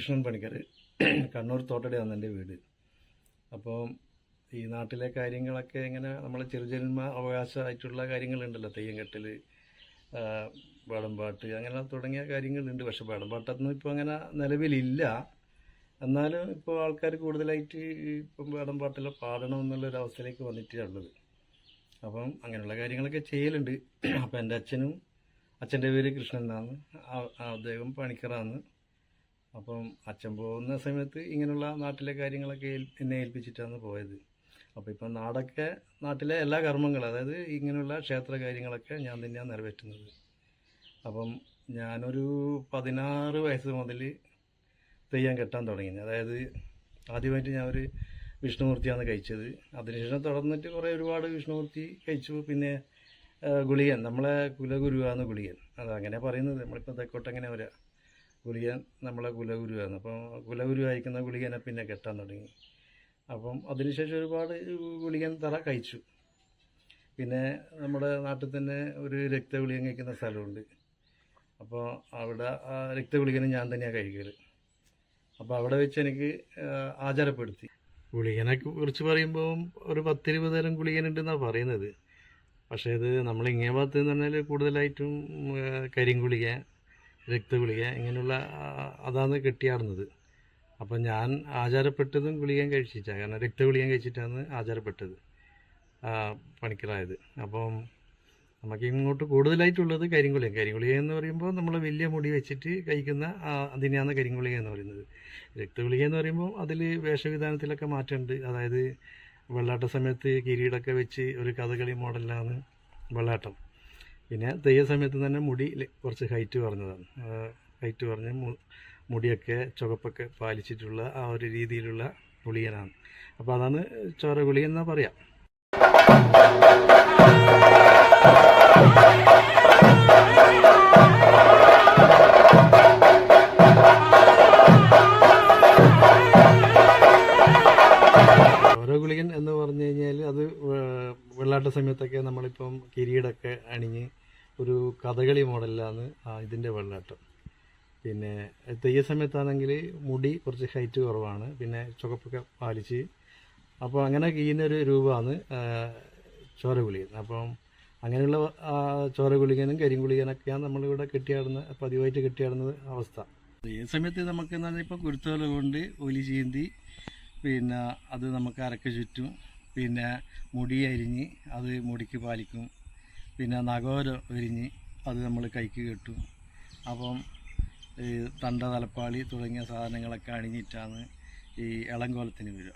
കൃഷ്ണൻ പണിക്കർ കണ്ണൂർ തോട്ടടയാണ് എന്റെ വീട്. അപ്പോൾ ഈ നാട്ടിലെ കാര്യങ്ങളൊക്കെ ഇങ്ങനെ നമ്മളെ ചെറുജന്മ അവകാശമായിട്ടുള്ള കാര്യങ്ങളുണ്ടല്ലോ തെയ്യം കെട്ടൽ വേടമ്പാട്ട് അങ്ങനെ തുടങ്ങിയ കാര്യങ്ങളുണ്ട്. പക്ഷെ വേടമ്പാട്ടൊന്നും ഇപ്പോൾ അങ്ങനെ നിലവിലില്ല. എന്നാലും ഇപ്പോൾ ആൾക്കാർ കൂടുതലായിട്ട് ഇപ്പം വേടമ്പാട്ടെല്ലാം പാടണം എന്നുള്ളൊരു അവസ്ഥയിലേക്ക് വന്നിട്ടുള്ളത് അപ്പം അങ്ങനെയുള്ള കാര്യങ്ങളൊക്കെ ചെയ്യലുണ്ട്. അപ്പം എന്റെ അച്ഛനും അച്ഛന്റെ പേര് കൃഷ്ണൻ എന്നാണ്. അദ്ദേഹം പണിക്കറാണ്. അപ്പം അച്ഛൻ പോകുന്ന സമയത്ത് ഇങ്ങനെയുള്ള നാട്ടിലെ കാര്യങ്ങളൊക്കെ എന്നെ ഏൽപ്പിച്ചിട്ടാണ് പോയത്. അപ്പോൾ ഇപ്പം നാടൊക്കെ നാട്ടിലെ എല്ലാ കർമ്മങ്ങളും അതായത് ഇങ്ങനെയുള്ള ക്ഷേത്ര കാര്യങ്ങളൊക്കെ ഞാൻ തന്നെയാണ് നിറവേറ്റുന്നത്. അപ്പം ഞാനൊരു പതിനാറ് വയസ്സ് മുതൽ തെയ്യം കെട്ടാൻ തുടങ്ങി. അതായത് ആദ്യമായിട്ട് ഞാൻ ഒരു വിഷ്ണുമൂർത്തിയാണ് കഴിച്ചത്. അതിനുശേഷം തുടർന്നിട്ട് കുറേ ഒരുപാട് വിഷ്ണുമൂർത്തി കഴിച്ചു. പിന്നെ ഗുളികൻ നമ്മളെ കുലഗുരുവാണ് ഗുളികൻ. അത് അങ്ങനെ പറയുന്നത്. നമ്മളിപ്പോൾ തെക്കോട്ടങ്ങനെ വരാം? ഗുളികൻ നമ്മളെ കുലഗുരുവാണ്. അപ്പം കുലഗുരു അയക്കുന്ന ഗുളികനെ പിന്നെ കെട്ടാൻ തുടങ്ങി. അപ്പം അതിനുശേഷം ഒരുപാട് ഗുളികൻ തറ കഴിച്ചു. പിന്നെ നമ്മുടെ നാട്ടിൽ തന്നെ ഒരു രക്തഗുളികൻ കഴിക്കുന്ന സ്ഥലമുണ്ട്. അപ്പോൾ അവിടെ ആ രക്തഗുളികന് ഞാൻ തന്നെയാണ് കഴിക്കൽ. അപ്പോൾ അവിടെ വെച്ച് എനിക്ക് ആചാരപ്പെടുത്തി. ഗുളികനെ കുറിച്ച് പറയുമ്പോൾ ഒരു പത്തിരുപത് തരം ഗുളികനുണ്ടെന്നാണ് പറയുന്നത്. പക്ഷേ ഇത് നമ്മൾ ഇങ്ങേ ഭാഗത്ത് എന്ന് പറഞ്ഞാൽ കൂടുതലായിട്ടും കരിങ്കുളിക രക്തഗുളിക ഇങ്ങനെയുള്ള അതാണ് കെട്ടിയാടുന്നത്. അപ്പം ഞാൻ ആചാരപ്പെട്ടതും ഗുളികയും കഴിച്ചിട്ടാണ് കാരണം രക്തഗുളികയും കഴിച്ചിട്ടാണ് ആചാരപ്പെട്ടത് പണിക്കറായത്. അപ്പം നമുക്ക് ഇങ്ങോട്ട് കൂടുതലായിട്ടുള്ളത് കരിങ്കുളിക കരിങ്കുളിക എന്ന് പറയുമ്പോൾ നമ്മൾ വലിയ മുടി വെച്ചിട്ട് കഴിക്കുന്ന അതിനെയാണ് കരിങ്കുളിക എന്ന് പറയുന്നത്. രക്തഗുളിക എന്ന് പറയുമ്പോൾ അതിൽ വേഷവിധാനത്തിലൊക്കെ മാറ്റമുണ്ട്. അതായത് വെള്ളാട്ട സമയത്ത് കിരീടമൊക്കെ വെച്ച് ഒരു കഥകളി മോഡലിലാണ് വെള്ളാട്ടം. പിന്നെ തെയ്യ സമയത്ത് തന്നെ മുടി കുറച്ച് ഹൈറ്റ് പറഞ്ഞതാണ് ഹൈറ്റ് പറഞ്ഞ് മുടിയൊക്കെ ചുവപ്പൊക്കെ പാലിച്ചിട്ടുള്ള ആ ഒരു രീതിയിലുള്ള ഗുളികനാണ് അപ്പോൾ അതാണ് ചോര ഗുളിക എന്നാ പറയാം. ഗുളികൻ എന്ന് പറഞ്ഞു കഴിഞ്ഞാൽ അത് വെള്ളാട്ട സമയത്തൊക്കെ നമ്മളിപ്പം കിരീടൊക്കെ അണിഞ്ഞ് ഒരു കഥകളി മോഡലിലാണ് ഇതിന്റെ വെള്ളാട്ടം. പിന്നെ തെയ്യ സമയത്താണെങ്കിൽ മുടി കുറച്ച് ഹൈറ്റ് കുറവാണ് പിന്നെ ചുവപ്പൊക്കെ പാലിച്ച്. അപ്പോൾ അങ്ങനെ ചെയ്യുന്ന ഒരു രൂപമാണ് ചോരഗുളികൻ. അപ്പം അങ്ങനെയുള്ള ചോരഗുളികനും കരിങ്കുളികനൊക്കെയാണ് നമ്മളിവിടെ കെട്ടിയാടുന്ന പതിവായിട്ട് കെട്ടിയാടുന്ന അവസ്ഥ. തെയ്യ സമയത്ത് നമുക്ക് എന്ന് പറഞ്ഞാൽ ഇപ്പോൾ കുരുത്തോല കൊണ്ട് ഒലി ചീന്തി പിന്നെ അത് നമുക്ക് അരക്ക് ചുറ്റും പിന്നെ മുടി അരിഞ്ഞ് അത് മുടിക്ക് പാലിക്കും. പിന്നെ നഗോര വിരിഞ്ഞ് അത് നമ്മൾ കൈക്ക് കെട്ടും. അപ്പം ഈ തണ്ട തലപ്പാളി തുടങ്ങിയ സാധനങ്ങളൊക്കെ അണിഞ്ഞിട്ടാണ് ഈ ഇളങ്കോലത്തിന് വരിക.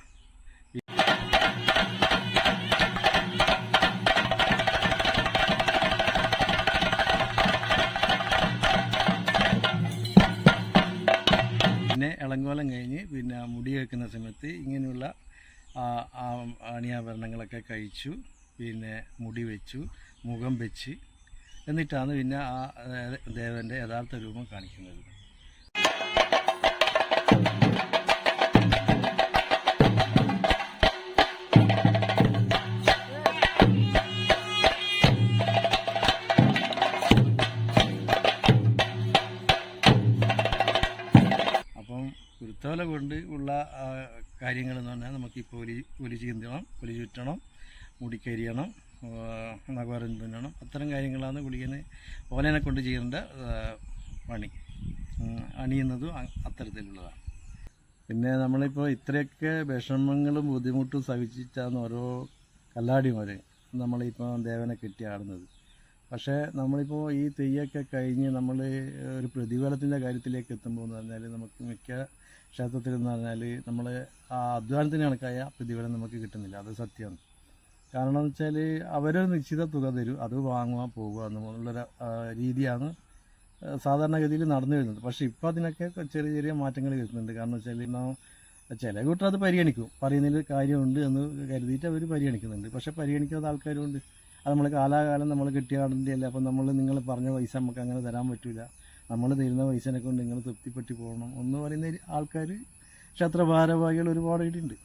പിന്നെ ഇളങ്കോലം കഴിഞ്ഞ് പിന്നെ മുടി കേൾക്കുന്ന സമയത്ത് ഇങ്ങനെയുള്ള അണിയാഭരണങ്ങളൊക്കെ കഴിച്ചു പിന്നെ മുടി വെച്ചു. മുഖം വെച്ച് എന്നിട്ടാണ് പിന്നെ ആ ദേവന്റെ യഥാർത്ഥ രൂപം കാണിക്കുന്നത്. അപ്പം കുരുത്തോല കൊണ്ട് ഉള്ള കാര്യങ്ങൾ എന്ന് പറഞ്ഞാൽ നമുക്ക് ഇപ്പോൾ ഒലി ഒലി ചീന്തണം ഒലി ചുറ്റണം മുടിക്കരിയണം. നഗോരം തുന്നണം അത്തരം കാര്യങ്ങളാണ് ഗുളികനെ ഓലനെ കൊണ്ട് ചെയ്യേണ്ട പണി. അണിയുന്നതും അത്തരത്തിലുള്ളതാണ്. പിന്നെ നമ്മളിപ്പോൾ ഇത്രയൊക്കെ വിഷമങ്ങളും ബുദ്ധിമുട്ടും സഹിച്ചിട്ടാണ് ഓരോ കല്ലാടിമാർ നമ്മളിപ്പോൾ ദേവനെ കെട്ടി ആടുന്നത്. പക്ഷേ നമ്മളിപ്പോൾ ഈ തെയ്യൊക്കെ കഴിഞ്ഞ് നമ്മൾ ഒരു പ്രതിഫലത്തിന്റെ കാര്യത്തിലേക്ക് എത്തുമ്പോൾ എന്ന് പറഞ്ഞാൽ നമുക്ക് മിക്ക ക്ഷേത്രത്തിലെന്ന് പറഞ്ഞാൽ നമ്മൾ ആ അധ്വാനത്തിന് കണക്കായ പ്രതിഫലം നമുക്ക് കിട്ടുന്നില്ല. അത് സത്യമാണ് കാരണം എന്ന് വെച്ചാൽ അവരൊരു നിശ്ചിത തുക തരും. അത് വാങ്ങുക പോകുക എന്നുള്ളൊരു രീതിയാണ് സാധാരണഗതിയിൽ നടന്നു വരുന്നത്. പക്ഷേ ഇപ്പോൾ അതിനൊക്കെ ചെറിയ ചെറിയ മാറ്റങ്ങൾ വരുന്നുണ്ട്. കാരണം വെച്ചാൽ ചില കൂട്ടർ അത് പരിഗണിക്കും. പറയുന്നതിൽ കാര്യമുണ്ട് എന്ന് കരുതിയിട്ട് അവർ പരിഗണിക്കുന്നുണ്ട്. പക്ഷെ പരിഗണിക്കാത്ത ആൾക്കാരുണ്ട്. അത് നമ്മൾ കാലാകാലം നമ്മൾ കിട്ടിയ അല്ല അപ്പം നമ്മൾ നിങ്ങൾ പറഞ്ഞ പൈസ നമുക്ക് അങ്ങനെ തരാൻ പറ്റില്ല നമ്മൾ തരുന്ന പൈസനെ കൊണ്ട് നിങ്ങൾ തൃപ്തിപ്പെട്ടി പോകണം. എന്ന് പറയുന്ന ആൾക്കാർ ക്ഷേത്ര ഭാരവാഹികൾ ഒരുപാട് ഉണ്ട്